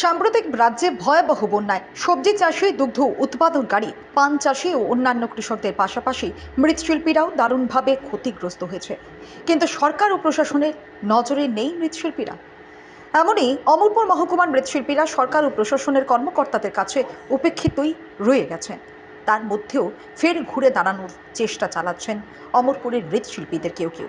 সাম্প্রতিক রাজ্যে ভয়াবহ বন্যায় সবজি চাষি দুগ্ধ উৎপাদনকারী, পান চাষি ও অন্যান্য কৃষকদের পাশাপাশি মৃৎশিল্পীরাও দারুণভাবে ক্ষতিগ্রস্ত হয়েছে। কিন্তু সরকার ও প্রশাসনের নজরে নেই মৃৎশিল্পীরা। এমনই অমরপুর মহকুমার মৃৎশিল্পীরা সরকার ও প্রশাসনের কর্মকর্তাদের কাছে উপেক্ষিতই রয়ে গেছেন তার মধ্যেও ফের ঘুরে দাঁড়ানোর চেষ্টা চালাচ্ছেন অমরপুরের মৃৎশিল্পীদের কেউ কেউ।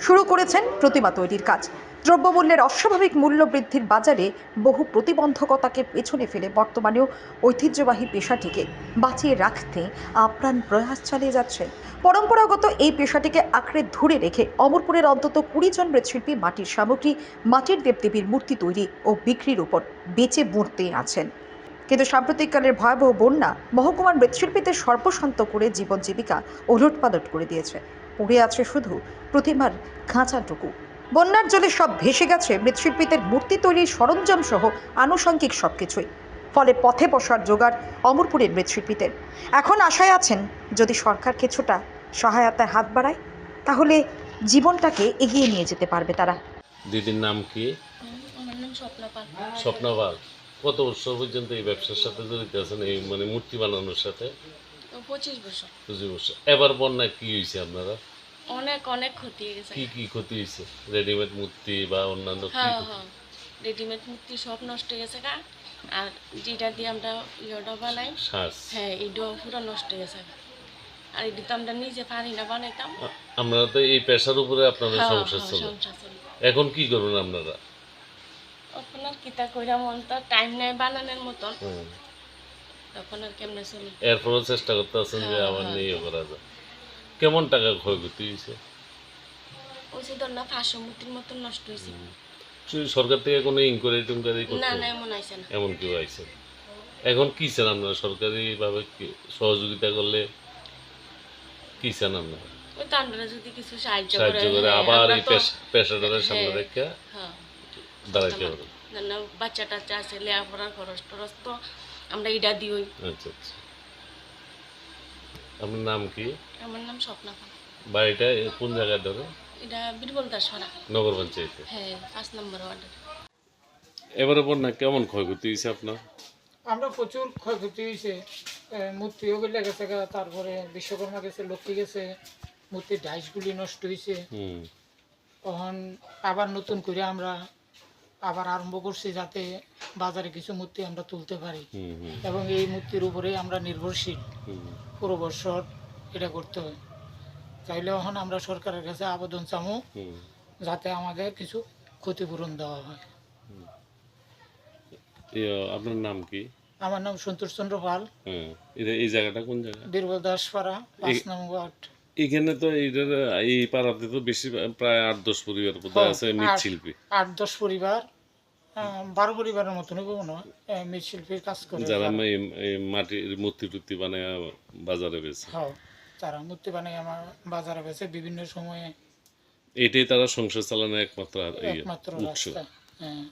শুরু করেছেন প্রতিমা তৈরির কাজ। দ্রব্যমূল্যের অস্বাভাবিক মূল্য বৃদ্ধির বাজারে বহু প্রতিবন্ধকতাকে পেছনে ফেলে বর্তমানেও ঐতিহ্যবাহী পেশাটিকে বাঁচিয়ে রাখতে আপ্রাণ প্রয়াস চালিয়ে যাচ্ছে। পরম্পরাগত এই পেশাটিকে আঁকড়ে ধরে রেখে অমরপুরের অন্তত কুড়ি জন মৃৎশিল্পী মাটির সামগ্রী, মাটির দেবদেবীর মূর্তি তৈরি ও বিক্রির উপর বেঁচে মরতে আছেন। কিন্তু সাম্প্রতিককালের ভয়াবহ বন্যা মহকুমার মৃৎশিল্পীদের সর্বশান্ত করে জীবন জীবিকা ওলটপালট করে দিয়েছে। পড়ে আছে শুধু প্রতিমার খাঁচাটুকু। বন্যার জলে সব ভেসে গেছে মৃৎশিল্পীদের মূর্তি তৈরির সরঞ্জাম সহ আনুষঙ্গিক সব কিছুই ফলে পথে বসার জোগাড় অমরপুরের মৃৎশিল্পীদের। এখন আশায় আছেন যদি সরকার কিছুটা সহায়তায় হাত বাড়ায় তাহলে জীবনটাকে এগিয়ে নিয়ে যেতে পারবে তারা। দিদির নাম কি? আমার নাম স্বপ্না পাল। কত বছর পর্যন্ত এই ব্যবসার সাথে জড়িত আছেন এই মানে মূর্তি বানানোর সাথে? পঁচিশ বছর। বুঝি বছর। এবার বন্যায় কি হয়েছে আপনারা? অনেক অনেক ক্ষতি হয়ে গেছে। কি কি ক্ষতি হয়েছে? রেডিমেড মূর্তি বা অন্যান্য কি হ্যাঁ হ্যাঁ। রেডিমেড মূর্তি সব নষ্ট হয়ে গেছে গা। আর যেটা দিয়ে আমরা ইয়েটা বানাই শ্বাস হ্যাঁ এইটাও পুরো নষ্ট হয়ে গেছে। গা। আর এটা তো আমরা নিজে পারি না বানাইতাম। আ- আপনারা তো এই পেশার উপরে আপনাদের হ্যাঁ সংসার হ্যাঁ চলে। এখন কি করবেন আপনারা? আপনার কিতা কইরা মন তো টাইম নেই বানানোর মতন। তখন আর কেমনে চলি এরপরও চেষ্টা করতে আছেন যে হ্যাঁ, হ্যাঁ, নিয়ে করা যায় কেমন টাকা ক্ষয়ক্ষতি হয়েছে? ওই ধর না পাঁচশো মূর্তির মতন নষ্ট হয়েছে। সরকার থেকে কোনো ইনকোয়ারি টিনকোয়ারি না করতে না এমন আইসে না। এমন কেউ এখন কি চান আপনারা? সরকারি ভাবে কি- সহযোগিতা করলে কি চান আপনারা? আমরা যদি কিছু সাহায্য করে সাহায্য করে আবার এই পেশাটার সামনে। রেখে দাঁড়াইতে পারেন না বাচ্চা টাচ্চা আছে লেখাপড়ার খরচ টরচ তো আমরা এটা দিই আচ্ছা আচ্ছা। আপনার নাম কি? আমার নাম স্বপ্না বাড়িটা কোন জায়গায় ধরে? এটা বীরবল দাসপাড়া। নগর পঞ্চায়েতে। হ্যাঁ পাঁচ নম্বর ওয়ার্ডে। এবারে বন্যা কেমন ক্ষয়ক্ষতি হয়েছে আপনার? আমরা প্রচুর ক্ষয়ক্ষতি হয়েছে। এ, মূর্তিও গেলে গেছে তারপরে বিশ্বকর্মা গেছে লক্ষ্মী গেছে মূর্তির ডাইসগুলি নষ্ট হয়েছে। হুম। তখন আবার নতুন করে আমরা আবার আরম্ভ করছি যাতে বাজারে কিছু মূর্তি আমরা তুলতে পারি। হুম হুম। এবং এই মূর্তির উপরেই আমরা নির্ভরশীল। হুম। পুরো বছর এটা করতে হয়। চাইলে এখন আমরা সরকারের কাছে আবেদন চামো যাতে আমাদের কিছু ক্ষতিপূরণ দেওয়া হয়। আপনার নাম কি? আমার নাম সন্তোষ চন্দ্র পাল। হ্যাঁ এই জায়গাটা কোন জায়গা? বীরবল দাসপাড়া পাঁচ ওয়ার্ড। এখানে তো এইটার এই পাড়াতে তো বেশি প্রায় আট দশ পরিবার বোধহয় আছে হ্যাঁ, মৃৎশিল্পী আট দশ পরিবার। বারো পরিবারের মতন মনে হয়। মৃৎশিল্পীর কাজ করে যারা মাটির মূর্তি টুর্তি বানায় বাজারে বেছে হ্যাঁ, তারা মূর্তি বানায় আমার বাজারে বেছে বিভিন্ন সময়ে এটাই তারা সংসার চালানোর একমাত্র ইয়ে, একমাত্র উৎস। হ্যাঁ।